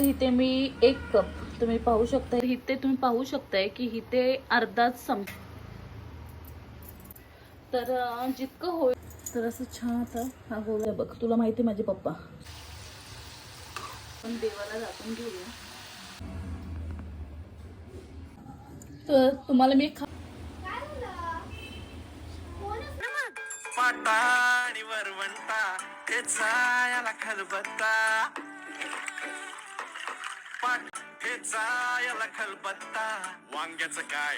इथे मी एक कप तुम्ही पाहू शकता इथे तुम्ही पाहू शकताय की इथे अर्धाच सम तर जितकं होईल तर असं छान आता हा गोव्या बघ तुला माहिती माझे पप्पा. पण देवाला दाखवून घेऊया. तर तुम्हाला मी खा पाटा आणि वरवंटा ते जायला खलबत्ता. पाट त्याचा याला खलबत्ता. वांग्याचं काय?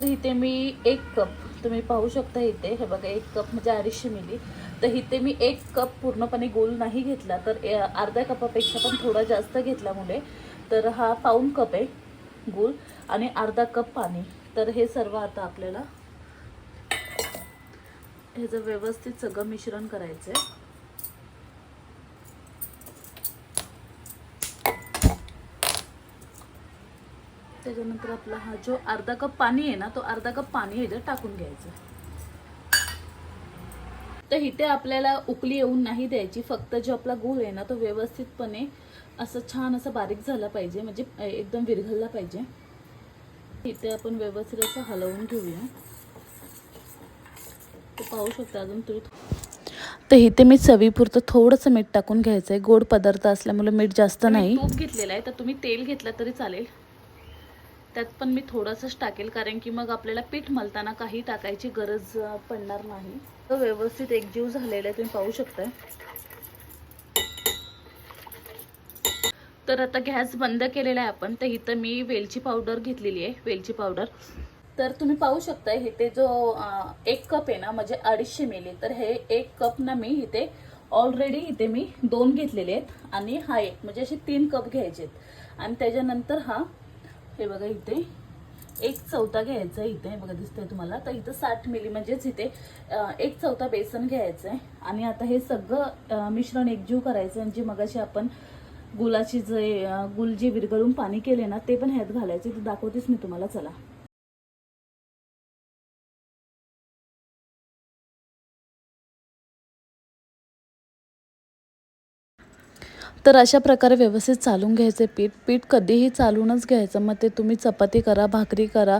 तर इथे मी एक कप तुम्ही पाहू शकता इथे हे बघा एक कप म्हणजे अडीचशे मिली. तर इथे मी एक कप पूर्णपणे गोल नाही घेतला तर अर्ध्या कपापेक्षा पण थोडा जास्त घेतल्यामुळे तर हा पाऊन कप आहे गोल आणि अर्धा कप पाणी. तर हे सर्व आता आपल्याला ह्याचं व्यवस्थित सगळं मिश्रण करायचं आहे त्याच्यानंतर आपला हा जो अर्धा कप पाणी आहे ना तो अर्धा कप पाणी ह्याच्यात टाकून घ्यायचं. तर इथे आपल्याला उकली येऊन नाही द्यायची फक्त जो आपला गूळ आहे ना तो व्यवस्थितपणे असं छान असं बारीक झाला पाहिजे म्हणजे एकदम विरघळला पाहिजे. इथे आपण व्यवस्थित असं हलवून घेऊया. तर पाहू शकता अजून तुम्ही. तर इथे मी चवीपुरतं थोडंसं मीठ टाकून घ्यायचं आहे गोड पदार्थ असल्यामुळे मीठ जास्त नाही. तूप घेतलेलं आहे तर तुम्ही तेल घेतलं तरी चालेल. त्यात पण मी थोडंसंच टाकेल कारण की मग आपल्याला पीठ मलताना काही टाकायची गरज पडणार नाही. तर व्यवस्थित एकजीव झालेला आहे तुम्ही पाहू शकताय. तर आता गॅस बंद केलेला आहे आपण तर इथं मी वेलची पावडर घेतलेली आहे वेलची पावडर. तर तुम्ही पाहू शकता इथे जो एक कप आहे ना म्हणजे अडीचशे मिली तर हे एक कप ना मी इथे ऑलरेडी इथे मी दोन घेतलेले आहेत आणि हा एक म्हणजे असे तीन कप घ्यायचे आहेत. आणि त्याच्यानंतर हा हे बघा इथे. एक चौथा घ्यायचा आहे इथे. बघा दिसतंय तुम्हाला. तर इथं साठ मिली म्हणजेच इथे एक चौथा बेसन घ्यायचं आहे. आणि आता हे सगळं मिश्रण एकजीव करायचं आणि जे मगाशी आपण गुलाची जे गुल जे विरघळून पाणी केले ना ते पण ह्यात घालायचे ते दाखवतेच मी तुम्हाला. चला. तर अशा प्रकारे व्यवस्थित चालून घ्यायचे पीठ. पीठ कधीही चालूनच घ्यायचं. मग ते तुम्ही चपाती करा भाकरी करा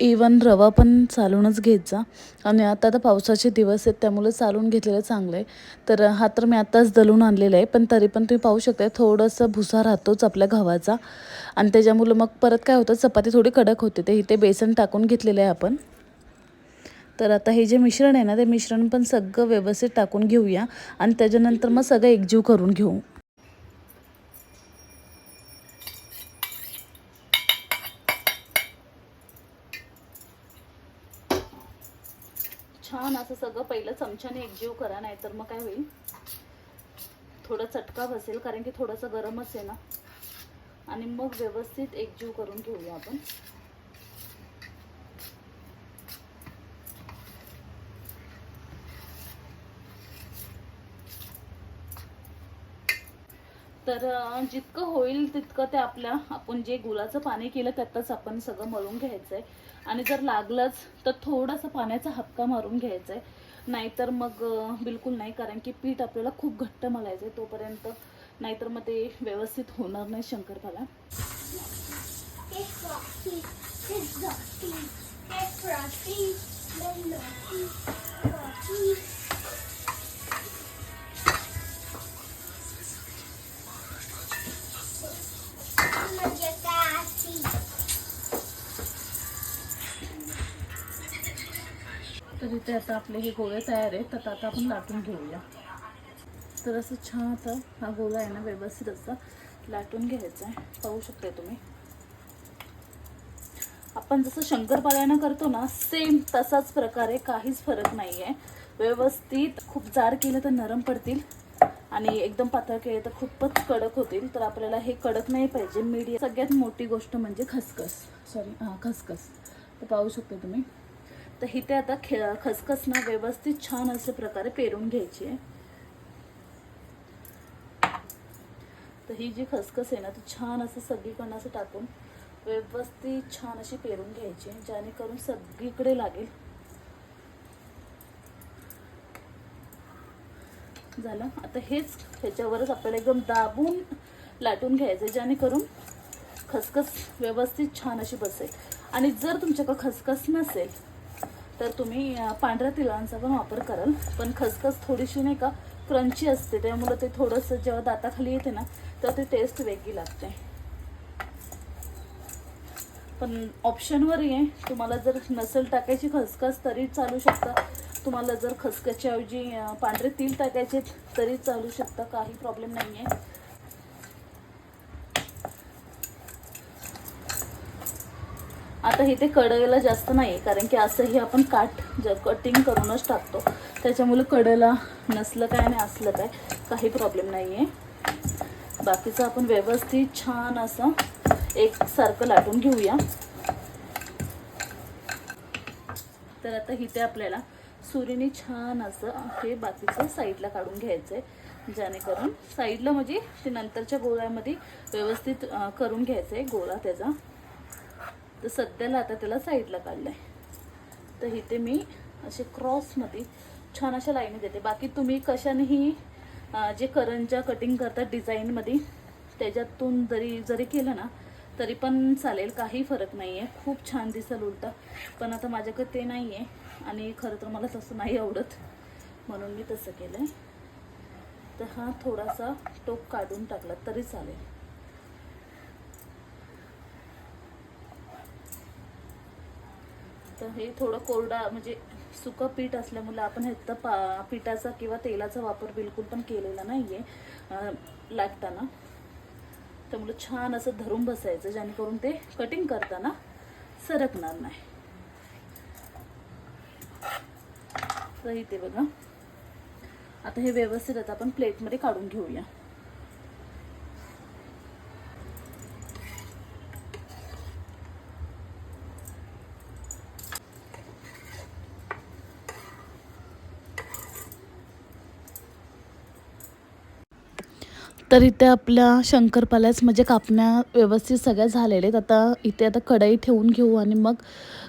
इवन रवा पण चालूनच घ्यायचा. आणि आता तर पावसाचे दिवस आहेत त्यामुळे चालून घेतलेलं चांगलं आहे तर हा तर मी आत्ताच दलून आणलेला आहे पण तरी पण तुम्ही पाहू शकता थोडंसं भुसा राहतोच आपल्या गव्हाचा. आणि त्याच्यामुळं मग परत काय होतं चपाती थोडी कडक होते ते इथे बेसन टाकून घेतलेलं आहे आपण. तर आता हे जे मिश्रण आहे ना ते मिश्रण पण सगळं व्यवस्थित टाकून घेऊया. आणि त्याच्यानंतर मग सगळं एकजीव करून घेऊ छान असं सगळं पहिलं चमच्याने एकजीव करा नाही तर मग काय होईल? थोडं चटका बसेल कारण की थोडंसं गरमच आहे ना. आणि मग व्यवस्थित एकजीव करून घेऊया आपण. तर जितकं होईल तितकं ते आपल्या आपण जे गुलाचं पाणी केलं त्यातच आपण सगळं मळून घ्यायचं आहे आणि जर लागलंच तर थोडासा पाण्याचा हपका मारून घ्यायचा आहे नाहीतर मग बिलकुल नाही. कारण की पीठ आपल्याला खूप घट्ट मलायचं आहे तोपर्यंत. नाहीतर मग ते व्यवस्थित होणार नाही शंकरपाला. It's इथे आता आपले हे गोळे तयार आहेत तर आता आपण लाटून घेऊया. तर असं छान आता हा गोळा आहे ना व्यवस्थित असा लाटून घ्यायचा आहे. पाहू शकता तुम्ही. आपण जसं शंकरपाळ्यानं करतो ना सेम तसाच प्रकारे काहीच फरक नाही आहे व्यवस्थित खूप जाड केलं तर नरम पडतील आणि एकदम पातळ केले तर खूपच कडक होतील. तर आपल्याला हे कडक नाही पाहिजे. मीडियम सगळ्यात मोठी गोष्ट म्हणजे खसखस. सॉरी हां खसखस. तर पाहू शकता तुम्ही. तर इथे आता खे खसखस ना व्यवस्थित छान अशा प्रकारे पेरून घ्यायची आहे. तर ही जी खसखस आहे ना ती छान असं सगळीकडनं असं टाकून व्यवस्थित छान अशी पेरून घ्यायची जेणेकरून सगळीकडे लागेल. झालं? आता हेच ह्याच्यावरच आपल्याला एकदम दाबून लाटून घ्यायचं जेणेकरून खसखस व्यवस्थित छान अशी बसेल. आणि जर तुमच्याकडं खसखस नसेल तर तुम्ही पांढऱ्या तिळांचा पण वापर कराल. पण खसखस थोडीशी नाही का क्रंची असते त्यामुळे ते थोडंसं जेव्हा दाताखाली येते ना तर ते टेस्ट वेगळी लागते. पण ऑप्शनवर आहे तुम्हाला जर नसेल टाकायची खसखस तरी चालू शकतं. तुम्हाला जर खसखसच्या ऐवजी पांढरे तिल टाकायचे तरी चालू शकतं. काही प्रॉब्लेम नाही आहे आता इथे कढईला जास्त नाही कारण की असंही आपण काठ जर कटिंग करूनच टाकतो. त्याच्यामुळे कढईला नसलं काय आणि असलं काय काही प्रॉब्लेम नाही आहे बाकीचं आपण व्यवस्थित छान असं एकसारखं लाटून घेऊया. तर आता इथे आपल्याला सुरीने छान असं हे बाकीचं साईडला काढून घ्यायचं आहे जेणेकरून साईडला म्हणजे ते नंतरच्या गोळ्यामध्ये व्यवस्थित करून घ्यायचं आहे गोळा त्याचा. तर सध्याला आता त्याला साईडला काढलं आहे तर इथे मी असे क्रॉसमध्ये छान अशा लाईनी देते. बाकी तुम्ही कशानेही जे करंजा कटिंग करतात डिझाईनमध्ये त्याच्यातून जरी जरी केलं ना तरी पण चालेल. काही फरक नाही आहे खूप छान दिसेल उलटा. पण आता माझ्याकडे ते नाही आहे आणि खरं तर मला तसं नाही आवडत. म्हणून मी तसं केलं आहे तर हा थोडासा टोक काढून टाकला तरी चालेल. तर हे थोडं कोरडा म्हणजे सुकं पीठ असल्यामुळे आपण ह्याचा पा पिठाचा किंवा तेलाचा वापर बिलकुल पण केलेला नाही आहे लाटताना त्यामुळे छान असं धरून बसायचं जेणेकरून ते कटिंग करताना सरकणार नाही. तर इथे बघा. आता हे व्यवस्थित आता आपण प्लेटमध्ये काढून घेऊया. तर इथे आपल्या शंकरपाल्याच म्हणजे कापण्या व्यवस्थित सगळ्या झालेल्या आहेत. आता इथे आता कढई ठेवून घेऊ आणि मग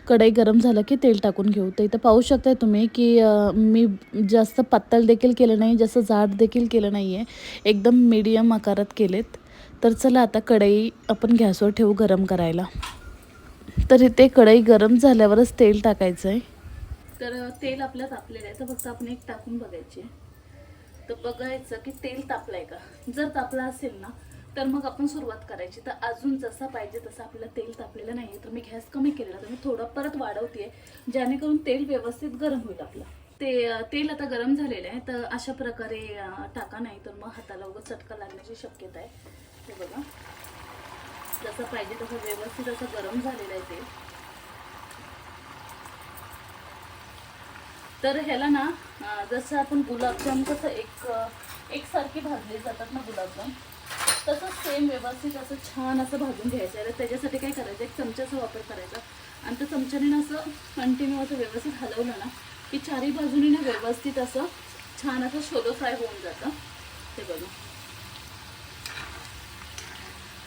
कढई गरम झालं की तेल टाकून घेऊ. तर इथं पाहू शकताय तुम्ही की मी जास्त पातळ देखील केलं नाही जास्त जाड देखील केलं नाही आहे एकदम मीडियम आकारात केलेत. तर चला आता कढई आपण गॅसवर ठेवू गरम करायला. तर इथे कढई गरम झाल्यावरच तेल टाकायचं आहे तर तेल आपल्या तापलेलं आहे. तर फक्त आपण एक टाकून बघायचे तर बघायचं की तेल तापलंय का? जर तापला असेल ना तर मग आपण सुरुवात करायची. तर अजून जसा पाहिजे तसं आपल्याला तेल तापलेलं नाही तर मी गॅस कमी केलेला तर मी थोडं परत वाढवते जेणेकरून तेल व्यवस्थित गरम होईल आपलं. ते तेल आता गरम झालेलं आहे. तर अशा प्रकारे टाका नाही तर मग हाताला उगं चटका लागण्याची शक्यता आहे. ते बघा. जसं पाहिजे तसं व्यवस्थित असं गरम झालेलं आहे तेल. तर ह्याला ना जसं आपण गुलाबजाम कसं एक एकसारखे भाजले जातात ना गुलाबजाम तसंच सेम व्यवस्थित असं छान असं भाजून घ्यायचं आहे. त्याच्यासाठी काय करायचं एक चमच्याचा वापर करायचा. आणि त्या चमच्याने ना असं कंटिन्यू असं व्यवस्थित हलवलं ना की चारी बाजूने ना व्यवस्थित असं छान असं शोलो फ्राय होऊन जातं. ते बघा.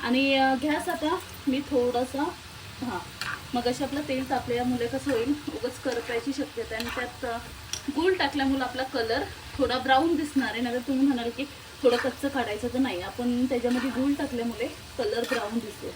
आणि घ्यास गॅस आता मी थोडासा हां मग अशी आपलं तेल तापल्यामुळे कसं होईल उगाच करपायची शक्यता आणि त्यात गुळ टाकल्यामुळे आपला कलर थोडा ब्राऊन दिसणार आहे. नाही तुम्ही म्हणाल की थोडं कच्चं काढायचं तर नाही. आपण त्याच्यामध्ये गुळ टाकल्यामुळे कलर ब्राऊन दिसतो.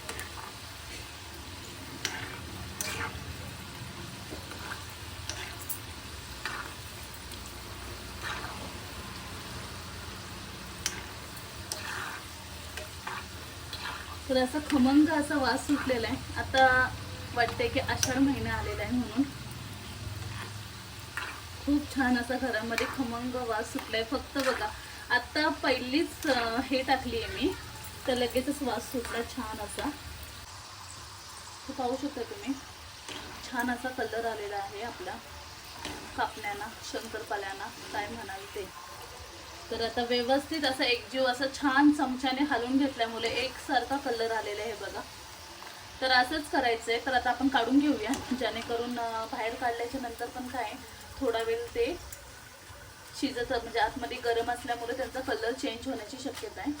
तर असा खमंग असा वास सुटलेला आहे. आता वाटतंय की आषाढ महिना आलेला आहे म्हणून. खूप छान असा घरामध्ये खमंग वास सुटलाय. फक्त बघा आता पहिलीच हे टाकली आहे मी. तर लगेचच वास सुटला छान असा. पाहू शकता तुम्ही. छान असा कलर आलेला आहे आपला. कापण्याना शंकरपाल्यांना काय म्हणाल ते. तर आता व्यवस्थित असा एकजीव असा छान चमच्याने हलवून घेतल्यामुळे एकसारखा कलर आलेला आहे बघा. तर असंच करायचं आहे तर आता आपण काढून घेऊया. जेणेकरून बाहेर काढल्याच्या नंतर पण काय थोडा वेळ ते शिजत म्हणजे आतमध्ये गरम असल्यामुळे त्यांचा कलर चेंज होण्याची शक्यता आहे.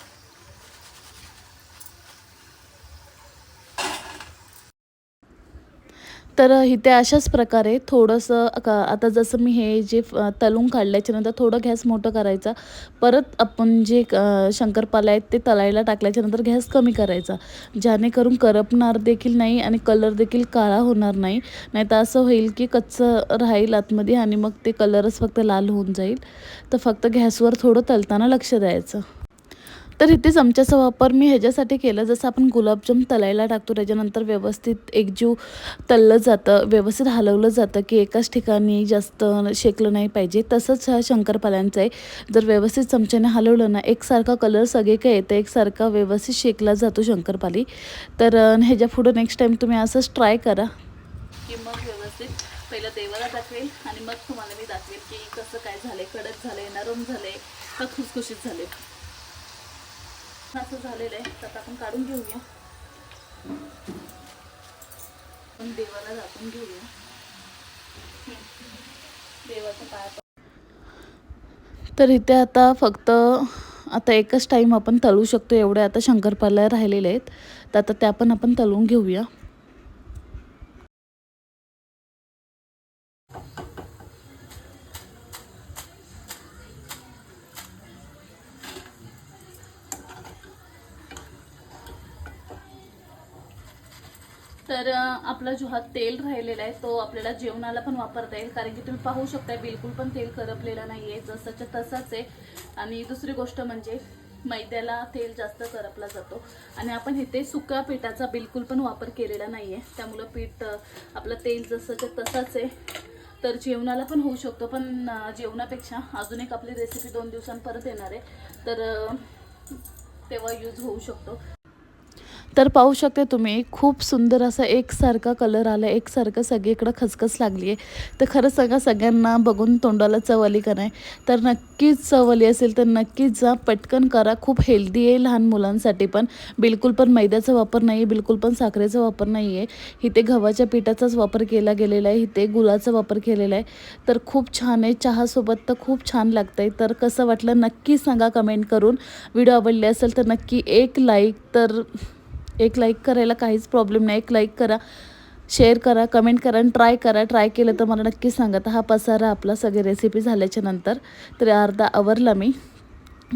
तर इथे अशाच प्रकारे थोडंसं का आता जसं मी हे जे तलून काढल्याच्यानंतर थोडं गॅस मोठं करायचा. परत आपण जे क- आहेत ते तळायला टाकल्याच्यानंतर गॅस कमी करायचा. जेणेकरून करपणार देखील नाही आणि कलर देखील काळा होणार नाही. नाही तर असं होईल की कच्चं राहील आतमध्ये आणि मग ते कलरच फक्त लाल होऊन जाईल. तर फक्त गॅसवर थोडं तळताना लक्ष द्यायचं. तर इथे चमच्याचा वापर मी ह्याच्यासाठी केला. जसं आपण गुलाबजाम तळायला टाकतो त्याच्यानंतर व्यवस्थित एकजीव तळलं जातं व्यवस्थित हलवलं जातं की एकाच ठिकाणी जास्त शेकलं नाही पाहिजे. तसंच हा शंकरपाल्यांचं आहे. जर व्यवस्थित चमच्याने हलवलं ना एकसारखा कलर सगळे काय येतं? एकसारखा व्यवस्थित शेकला जातो शंकरपाली तर ह्याच्या पुढं नेक्स्ट टाईम तुम्ही असंच ट्राय करा. की मग व्यवस्थित पहिलं देवाला दाखवेल आणि मग तुम्हाला मी दाखवेल की कसं काय झालं कडक झालं नरम झाले का खुसखुशीत झाले छान असं झालेलं आहे तर आता आपण काढून घेऊया. आपण देवाला दाखवून घेऊया. देवाचं पाया तर इथे आता फक्त आता एकच टाईम आपण तळू शकतो एवढे आता शंकरपाल्या राहिलेले आहेत. तर आता त्या पण आपण तळून घेऊया तर अ, आपला जो हा तेल राहिलेला आहे तो आपल्याला जेवणाला पण वापरता येईल. कारण की तुम्ही पाहू शकताय बिलकुल पण तेल करपलेलं नाही आहे जसंच्या तसंच आहे. आणि दुसरी गोष्ट म्हणजे मैद्याला तेल जास्त करपला जातो. आणि आपण इथे सुक्या पिठाचा बिलकुल पण वापर केलेला नाही आहे त्यामुळं पीठ आपलं तेल जसंच्या तसंच आहे. तर जेवणाला पण होऊ शकतो पण जेवणापेक्षा अजून एक आपली रेसिपी दोन दिवसांत परत येणार आहे. तर तेव्हा यूज होऊ शकतो. तर पाहू शकते तुम्ही खूप सुंदर असा एकसारखा कलर आला एकसारखं सगळीकडं खसखस लागली आहे तर खरं सांगा सगळ्यांना बघून तोंडाला चव आली का नाही? तर नक्कीच चवली असेल तर नक्कीच जा पटकन करा. खूप हेल्दी आहे लहान मुलांसाठी पण. बिलकुल पण मैद्याचा वापर नाही आहे बिलकुल पण साखरेचा वापर नाही आहे इथे गव्हाच्या पिठाचाच वापर केला गेलेला आहे इथे गुळाचा वापर केलेला आहे. तर खूप छान आहे चहासोबत तर खूप छान लागतं आहे तर कसं वाटलं नक्की सांगा कमेंट करून. व्हिडिओ आवडले असेल तर नक्की एक लाईक तर एक लाईक करायला काहीच प्रॉब्लेम नाही. एक लाईक करा शेअर करा कमेंट करा आणि ट्राय करा. ट्राय केलं तर मला नक्की सांगा. तर हा पसारा आपला सगळी रेसिपी झाल्याच्यानंतर तरी अर्धा आवरला मी.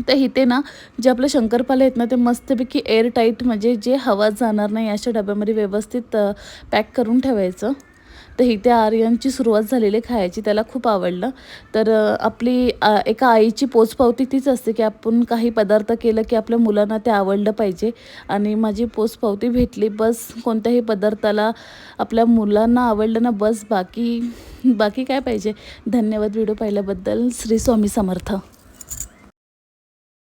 तर इथे ना जे आपले शंकरपाले आहेत ना ते मस्तपैकी एअर टाईट म्हणजे जे हवा जाणार नाही अशा डब्यामध्ये व्यवस्थित पॅक करून ठेवायचं. तर इथे आर्यनची सुरुवात झालेली खायची त्याला खूप आवडलं. तर आपली एका आईची पोचपावती तीच असते की आपण काही पदार्थ केलं की आपल्या मुलांना ते आवडलं पाहिजे. आणि माझी पोचपावती भेटली बस कोणत्याही पदार्थाला आपल्या मुलांना आवडलं ना बस बाकी बाकी काय पाहिजे? धन्यवाद व्हिडिओ पाहिल्याबद्दल. श्री स्वामी समर्थ.